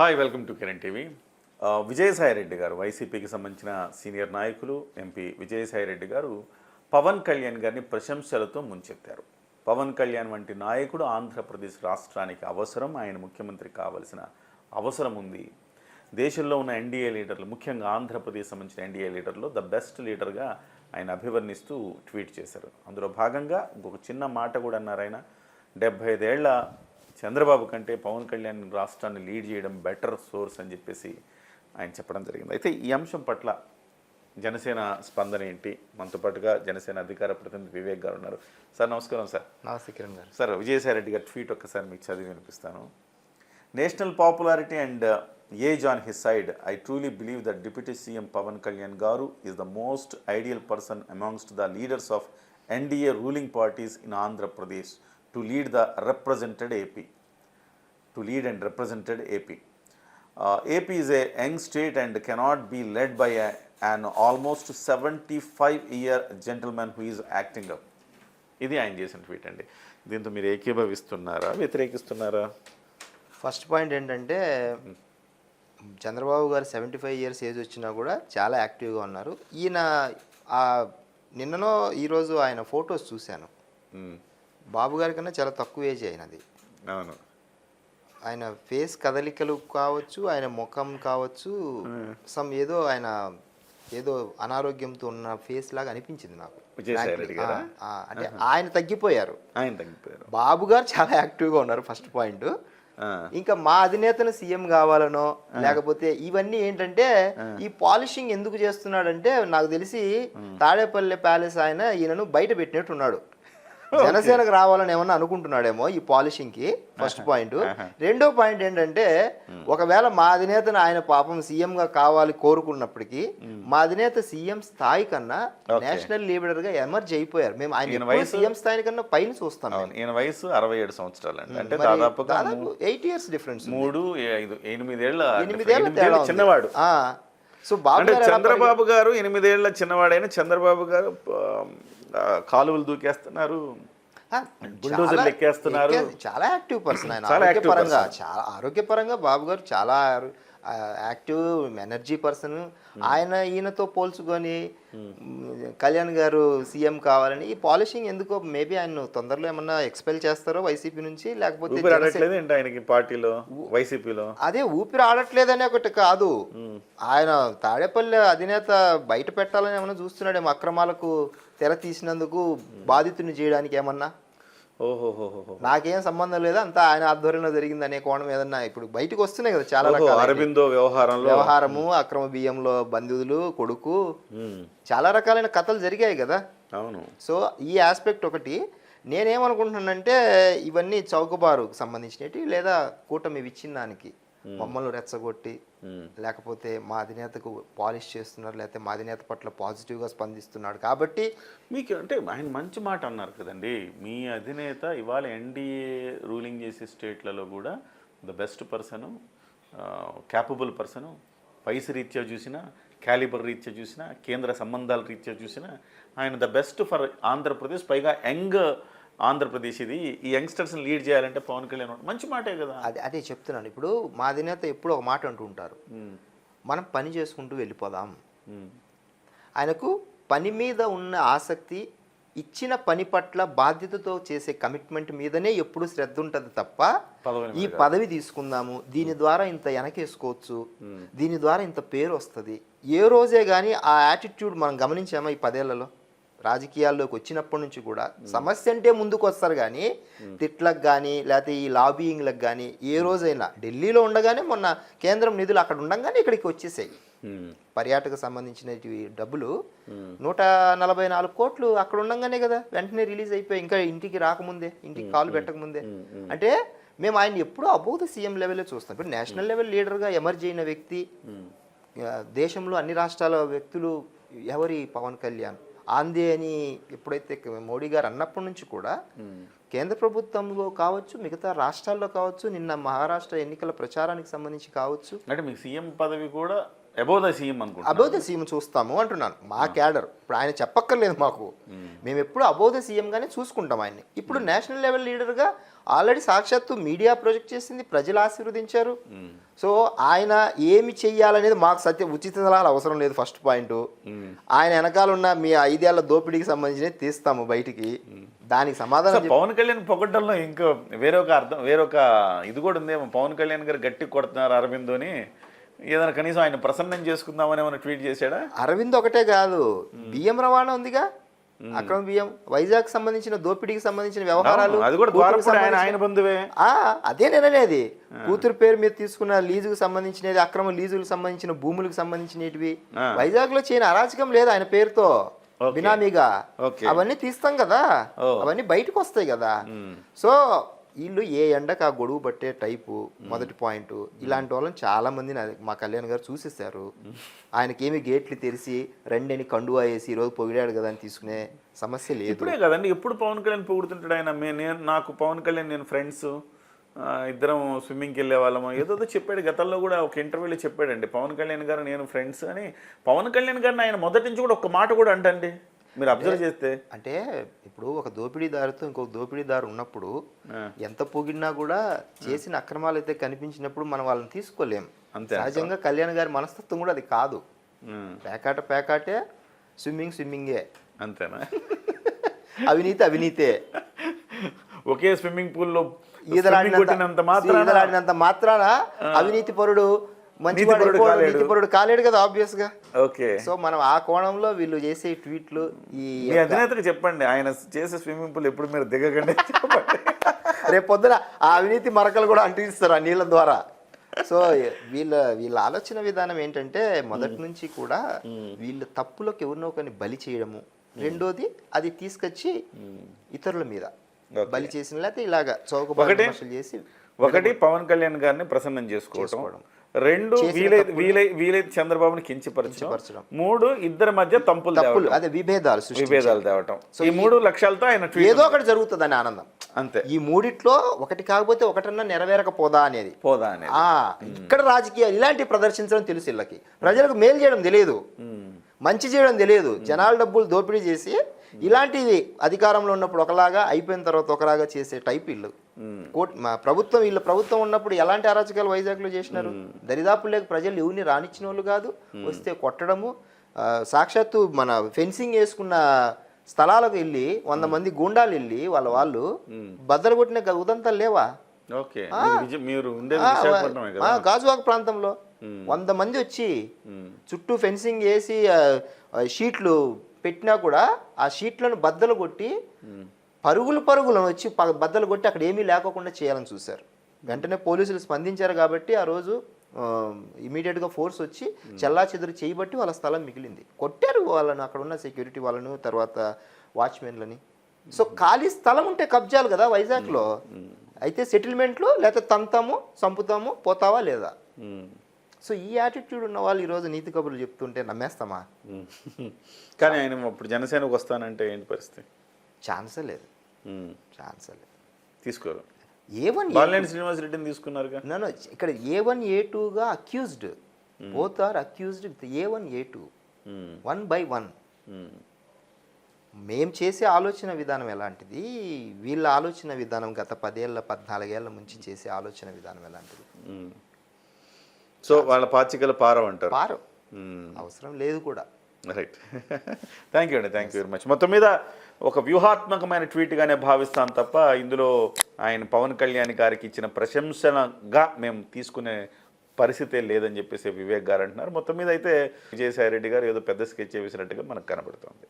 Hi welcome to Kiran TV Vijayasai Reddy Vijayasai Reddy గారు వైసీపీకి సంబంధించిన సీనియర్ నాయకులు ఎంపీ విజయసాయి రెడ్డి గారు పవన్ కళ్యాణ్ గారిని ప్రశంసలతో ముంచెత్తారు. పవన్ కళ్యాణ్ వంటి నాయకుడు ఆంధ్రప్రదేశ్ రాష్ట్రానికి అవసరం ఆయన ముఖ్యమంత్రి కావాల్సిన అవసరం ఉంది. దేశంలో ఉన్న ఎన్డీఏ లీడర్లు ముఖ్యంగా ఆంధ్రప్రదేశ్ సంబంధించిన ఎన్డీఏ లీడర్లో ద బెస్ట్ లీడర్గా ఆయన అభివర్ణిస్తూ ట్వీట్ చేశారు. అందులో భాగంగా ఇంకొక చిన్న మాట కూడా అన్నారు ఆయన. డెబ్బై ఐదేళ్ళ చంద్రబాబు కంటే పవన్ కళ్యాణ్ రాష్ట్రాన్ని లీడ్ చేయడం బెటర్ సోర్స్ అని చెప్పేసి ఆయన చెప్పడం జరిగింది. అయితే ఈ అంశం పట్ల జనసేన స్పందన ఏంటి? మనతో పాటుగా జనసేన అధికార ప్రతినిధి వివేక్ గారు ఉన్నారు. సార్ నమస్కారం సార్. నమస్తే కిరణ్ గారు. సార్ విజయసాయి రెడ్డి గారి ట్వీట్ ఒక్కసారి మీకు చదివి వినిపిస్తాను. National popularity and age on his side I truly believe that deputy CM Pawan Kalyan గారు is the most ideal person amongst the leaders of NDA ruling parties in Andhra Pradesh. To lead the represented AP to lead and represented AP. Uh, AP is a young state and cannot be led by a, an almost 75 year gentleman who is acting up. ఇది ఆయన చేసిన tweet అండి దీంతో మీరు ఏకీభవిస్తున్నారా వ్యతిరేకిస్తున్నారా first point ఏంటంటే చంద్రబాబు గారు seventy five years age వచ్చినా కూడా చాలా యాక్టివ్గా ఉన్నారు ఈయన ఆ నిన్ననో ఈరోజు ఆయన ఫొటోస్ చూశాను. బాబు గారి కన్నా చాలా తక్కువ ఏజ్ అయినది. అవును. ఆయన ఫేస్ కదలికలు కావచ్చు ఆయన ముఖం కావచ్చు సమ్ ఏదో ఆయన ఏదో అనారోగ్యంతో ఉన్న ఫేస్ లాగా అనిపించింది నాకు. అంటే ఆయన తగ్గిపోయారు. ఆయన తగ్గిపోయారు. బాబు గారు చాలా యాక్టివ్గా ఉన్నారు ఫస్ట్ పాయింట్. ఇంకా మా అధినేతను సీఎం కావాలనో లేకపోతే ఇవన్నీ ఏంటంటే ఈ పాలిషింగ్ ఎందుకు చేస్తున్నాడంటే నాకు తెలిసి తాడేపల్లి ప్యాలెస్ ఆయన ఈయనను బయట పెట్టినట్టున్నాడు. జనసేనకు రావాలని ఏమన్నా అనుకుంటున్నాడేమో ఈ పాలిషింగ్కి ఫస్ట్ పాయింట్ రెండో పాయింట్ ఏంటంటే ఒకవేళ మా అధినేతను ఆయన పాపం సీఎం గా కావాలి కోరుకున్నప్పటికీ మా అధినేత సీఎం స్థాయి కన్నా నేషనల్ లీడర్గా ఎమర్జ్ అయిపోయారు. మేము ఆయన సీఎం స్థాయి కన్నా పైన చూస్తాం ఈయన వయసు అరవై ఏడు సంవత్సరాలు అంటే దాదాపుగా దాదాపు ఎయిట్ ఇయర్స్ డిఫరెన్స్ మూడు ఐదు తేడా ఎనిమిదేళ్ళ ఉంది. చిన్నవాడు. సో బాబు అంటే చంద్రబాబు గారు ఎనిమిదేళ్ళ చిన్నవాడైన చంద్రబాబు గారు కాలువలు దూకేస్తున్నారు. బుల్డోజర్లు చాలా ఎక్కేస్తున్నారు. ఎక్కే- చాలా యాక్టివ్ పర్సన్ ఆయన. ఆరోగ్యపరంగా చాలా ఆరోగ్యపరంగా బాబు గారు చాలా యాక్టివ్ ఎనర్జీ పర్సన్. ఆయన ఈయనతో పోల్చుకొని కళ్యాణ్ గారు సీఎం కావాలని ఈ పాలిషింగ్ ఎందుకో మేబీ ఆయన తొందరలో ఏమన్నా ఎక్స్పెల్ చేస్తారో వైసీపీ నుంచి లేకపోతే ఆయనకి పార్టీలో వైసీపీలో? అదే ఊపిరి ఆడట్లేదని ఒకటి కాదు. ఆయన తాడేపల్లి అధినేత బయట పెట్టాలని ఏమన్నా చూస్తున్నాడేమో అక్రమాలకు తెర తీసినందుకు బాధితుని చేయడానికి ఏమన్నా? నాకేం సంబంధం లేదు అంతా ఆయన ఆధ్వర్యంలో జరిగింది అనే కోణం ఏదన్నా ఇప్పుడు బయటకు వస్తున్నాయి కదా చాలా రకాల అరబిందో వ్యవహారంలో. వ్యవహారము అక్రమ బియ్యంలో బంధువులు కొడుకు చాలా రకాలైన కథలు జరిగాయి కదా. అవును. సో ఈ ఆస్పెక్ట్ ఒకటి నేనేమనుకుంటున్నానంటే ఇవన్నీ చౌకబారుకు సంబంధించినవి లేదా కూటమి విచ్ఛిన్నానికి. మమ్మల్ని రెచ్చగొట్టి లేకపోతే మా అధినేతకు పాలిష్ చేస్తున్నారు లేకపోతే మా అధినేత పట్ల పాజిటివ్గా స్పందిస్తున్నాడు. కాబట్టి మీకు అంటే ఆయన మంచి మాట అన్నారు కదండి. మీ అధినేత ఇవాళ ఎన్డీఏ రూలింగ్ చేసే స్టేట్లలో కూడా the best person capable person వయసు రీత్యా చూసినా క్యాలిబర్ రీత్యా చూసినా కేంద్ర సంబంధాల రీత్యా చూసినా ఆయన ద బెస్ట్ ఫర్ ఆంధ్రప్రదేశ్ పైగా యంగ్ ఆంధ్రప్రదేశ్ ఇది. ఈ యంగ్స్టర్స్ని లీడ్ చేయాలంటే పవన్ కళ్యాణ్. మంచి మాటే కదా. అదే అదే చెప్తున్నాను. ఇప్పుడు మా అధినేత ఎప్పుడు ఒక మాట అంటూ ఉంటారు. మనం పని చేసుకుంటూ వెళ్ళిపోదాం. ఆయనకు పని మీద ఉన్న ఆసక్తి ఇచ్చిన పని పట్ల బాధ్యతతో చేసే కమిట్మెంట్ మీదనే ఎప్పుడు శ్రద్ధ ఉంటుంది తప్ప ఈ పదవి తీసుకుందాము. దీని ద్వారా ఇంత వెనకేసుకోవచ్చు. దీని ద్వారా ఇంత పేరు వస్తుంది. ఏ రోజే కానీ ఆ యాటిట్యూడ్ మనం గమనించామా ఈ పదేళ్ళలో? రాజకీయాల్లోకి వచ్చినప్పటి నుంచి కూడా సమస్య అంటే ముందుకు వస్తారు కానీ తిట్లకు కానీ లేకపోతే ఈ లాబీయింగ్లకు కానీ ఏ రోజైనా ఢిల్లీలో ఉండగానే మొన్న కేంద్రం నిధులు అక్కడ ఉండగానే ఇక్కడికి వచ్చేసాయి. పర్యాటక సంబంధించిన డబ్బులు నూట నలభై నాలుగు కోట్లు అక్కడ ఉండగానే కదా వెంటనే రిలీజ్ అయిపోయి ఇంకా ఇంటికి రాకముందే ఇంటికి కాలు పెట్టకముందే. అంటే మేము ఆయన ఎప్పుడూ అబౌవ్ ద సీఎం లెవెల్లో చూస్తాం. ఇప్పుడు నేషనల్ లెవెల్ లీడర్గా ఎమర్జ్ అయిన వ్యక్తి దేశంలో అన్ని రాష్ట్రాల వ్యక్తులు ఎవరి పవన్ కళ్యాణ్? ఆందే అని ఎప్పుడైతే మోడీ గారు అన్నప్పటి నుంచి కూడా కేంద్ర ప్రభుత్వంలో కావచ్చు మిగతా రాష్ట్రాల్లో కావచ్చు నిన్న మహారాష్ట్ర ఎన్నికల ప్రచారానికి సంబంధించి కావచ్చు. అంటే మీకు సీఎం పదవి కూడా అబౌవ్ ద సీఎం అనుకుంటా అబౌవ్ ద సీఎం చూస్తాము అంటున్నాను. మా క్యాడర్. ఇప్పుడు ఆయన చెప్పక్కర్లేదు మాకు. మేము ఎప్పుడు అబౌవ్ ద సీఎం గానే చూసుకుంటాం ఆయన్ని. ఇప్పుడు నేషనల్ లెవెల్ లీడర్గా ఆల్రెడీ సాక్షాత్తు మీడియా ప్రొజెక్ట్ చేసింది ప్రజలు ఆశీర్వదించారు. సో ఆయన ఏమి చెయ్యాలనేది మాకు సత్య ఉచిత సలహాలు అవసరం లేదు ఫస్ట్ పాయింట్ ఆయన వెనకాల ఉన్న మీ ఐదేళ్ళ దోపిడీకి సంబంధించినవి తీస్తాము బయటికి. దానికి సమాధానం పవన్ కళ్యాణ్ పొగడ్డంలో ఇంకా వేరొక అర్థం వేరొక ఇది కూడా ఉందేమో. పవన్ కళ్యాణ్ గారు గట్టి కొడుతున్నారు అరవిందోని ఏదైనా కనీసం ఆయన ప్రసన్నం చేసుకుందామని ఏమైనా ట్వీట్ చేశాడా? అరవింద్ ఒకటే కాదు. బియ్యం రవాణా ఉందిగా? అక్రమ బియ్యం. వైజాగ్ సంబంధించిన దోపిడీకి సంబంధించిన వ్యవహారాలు అది కూడా ఆయన బంధువే. అదే నేననేది. కూతురు పేరు మీద తీసుకున్న లీజుకు సంబంధించినది అక్రమ లీజులకు సంబంధించిన భూములకు సంబంధించినవి. వైజాగ్లో చేయని అరాచకం లేదు ఆయన పేరుతో. బినామీగా. అవన్నీ తీస్తాం కదా. అవన్నీ బయటకు వస్తాయి కదా. సో వీళ్ళు ఏ ఎండకు ఆ గొడుగు పట్టే టైపు మొదటి పాయింట్. ఇలాంటి వాళ్ళని చాలా మందిని అది మా కళ్యాణ్ గారు చూసేశారు. ఆయనకేమి గేట్లు తెరిచి రెండని కండువా వేసి ఈరోజు పొగిడాడు కదా అని తీసుకునే సమస్య లేదు. ఇప్పుడే కదండి ఎప్పుడు పవన్ కళ్యాణ్ పొగుడుతుంటాడు ఆయన? నేను నాకు పవన్ కళ్యాణ్ నేను ఫ్రెండ్స్ ఇద్దరం స్విమ్మింగ్కి వెళ్ళే వాళ్ళము. ఏదో చెప్పాడు గతంలో కూడా ఒక ఇంటర్వ్యూలో చెప్పాడండి పవన్ కళ్యాణ్ గారు నేను ఫ్రెండ్స్ అని. పవన్ కళ్యాణ్ గారిని ఆయన మొదటి నుంచి కూడా ఒక్క మాట కూడా అంటండి. మీరు అబ్జర్వ్ చేస్తే. అంటే ఇప్పుడు ఒక దోపిడీదారుతో ఇంకొక దోపిడీదారు ఉన్నప్పుడు. ఎంత పొగిడినా కూడా చేసిన అక్రమాలు అయితే కనిపించినప్పుడు మనం వాళ్ళని తీసుకోలేం. అంతే సహజంగా కళ్యాణ్ గారి మనస్తత్వం కూడా అది కాదు. పేకాట పేకాటే స్విమ్మింగ్ స్విమ్మింగే. అంతేనా? అవినీతి అవినీతే. ఒకే స్విమ్మింగ్ పూల్లో ఈదలాడినంత మాత్రాన అవినీతి పరుడు మంచి నీతిపరుడు కాలేడు. నీతి పరుడు కాలేడు. కదా ఆబ్వియస్గా ఓకే. సో మనం ఆ కోణంలో వీళ్ళు చేసే ట్వీట్లు ఈ అధినేతకు చెప్పండి ఆయన చేసే స్విమ్మింగ్ పూల్ ఎప్పుడు మీరు దిగకండి చెప్పండి. రేపు పొద్దున ఆ అవినీతి మరకలు కూడా అంటిస్తారు ఆ నీళ్ళ ద్వారా? సో వీళ్ళ వీళ్ళ ఆలోచన విధానం ఏంటంటే మొదటి నుంచి కూడా వీళ్ళ తప్పులకు ఎవరినో బలి చేయడము. రెండోది అది తీసుకొచ్చి ఇతరుల మీద బలి చేసిన లేకపోతే ఇలాగా చౌకబాటు చేసి ఒకటి పవన్ కళ్యాణ్ గారిని ప్రసన్నం చేసుకోవటం. రెండు వీలైతే వీలై వీలైతే చంద్రబాబుని కించపరచడం. కించపరచడం. మూడు ఇద్దరి మధ్య తంపులు తప్పులు అదే విభేదాలు విభేదాలు తేవటం. ఈ మూడు లక్ష్యాలతో ఆయన ఏదో ఒకటి జరుగుతుందని ఆనందం. అంతే. ఈ మూడిట్లో ఒకటి కాకపోతే ఒకటన్నా నెరవేరకపోదా అనేది. పోదా అనేది. ఆ ఇక్కడ రాజకీయాలు ఇలాంటి ప్రదర్శించడం తెలుసు వీళ్ళకి. ప్రజలకు మేలు చేయడం తెలియదు. మంచి చేయడం తెలియదు. జనాల డబ్బులు దోపిడీ చేసి ఇలాంటివి అధికారంలో ఉన్నప్పుడు ఒకలాగా అయిపోయిన తర్వాత ఒకలాగా చేసే టైప్ వీళ్ళు. కోట్ మా ప్రభుత్వం వీళ్ళ ప్రభుత్వం ఉన్నప్పుడు ఎలాంటి అరాచకాలు వైజాగ్లో చేసినారు? దరిదాపులు లేక ప్రజలు ఎవరిని రానిచ్చిన వాళ్ళు కాదు వస్తే కొట్టడము. సాక్షాత్తు మన ఫెన్సింగ్ వేసుకున్న స్థలాలకు వెళ్ళి వంద మంది గూండాలు వెళ్ళి వాళ్ళ వాళ్ళు బద్దలు కొట్టిన ఉదంతాలు లేవా? గాజువాక ప్రాంతంలో. వంద మంది వచ్చి చుట్టూ ఫెన్సింగ్ వేసి షీట్లు పెట్టినా కూడా ఆ షీట్లను బద్దలు కొట్టి పరుగులు పరుగులను వచ్చి బద్దలు కొట్టి అక్కడ ఏమీ లేకోకుండా చేయాలని చూశారు. వెంటనే పోలీసులు స్పందించారు కాబట్టి ఆ రోజు ఇమీడియట్గా ఫోర్స్ వచ్చి చెల్లా చెదురు చేయబట్టి వాళ్ళ స్థలం మిగిలింది. కొట్టారు వాళ్ళను అక్కడ ఉన్న సెక్యూరిటీ వాళ్ళను తర్వాత వాచ్మెన్లని. సో ఖాళీ స్థలం ఉంటే కబ్జాలు కదా వైజాగ్లో. అయితే సెటిల్మెంట్లు లేకపోతే తంతాము చంపుతాము పోతావా లేదా. సో ఈ యాటిట్యూడ్ ఉన్న వాళ్ళు ఈరోజు నీతి కబుర్లు చెప్తుంటే నమ్మేస్తామా. కానీ ఆయన ఇప్పుడు జనసేనకు వస్తానంటే ఏంటి పరిస్థితి? ఛాన్సే లేదు. ఛాన్సే లేదు. తీసుకోరు. ఏ వన్ బాలినేని శ్రీనివాస్ రెడ్డిని తీసుకున్నారుగా? నన్ను ఇక్కడ ఏ వన్ ఏ టూగా accused both are accused with A one A two. One by one um. మేం చేసే ఆలోచన విధానం ఎలాంటిది? వీళ్ళ ఆలోచన విధానం గత పదేళ్ళ పద్నాలుగేళ్ళ నుంచి చేసే ఆలోచన విధానం ఎలాంటిది. సో వాళ్ళ పాచికల పారం అంటారు. పారు. ఉమ్. అవసరం లేదు కూడా. రైట్ థ్యాంక్ యూ అండి థ్యాంక్ యూ వెరీ మచ్ మొత్తం మీద ఒక వ్యూహాత్మకమైన ట్వీట్గానే భావిస్తాం తప్ప ఇందులో ఆయన పవన్ కళ్యాణ్ గారికి ఇచ్చిన ప్రశంసనగా మేము తీసుకునే పరిస్థితే లేదని చెప్పేసి వివేక్ గారు అంటున్నారు. మొత్తం మీద అయితే విజయసాయి రెడ్డి గారు ఏదో పెద్ద స్కెచ్ వేసినట్టుగా మనకు కనబడుతుంది.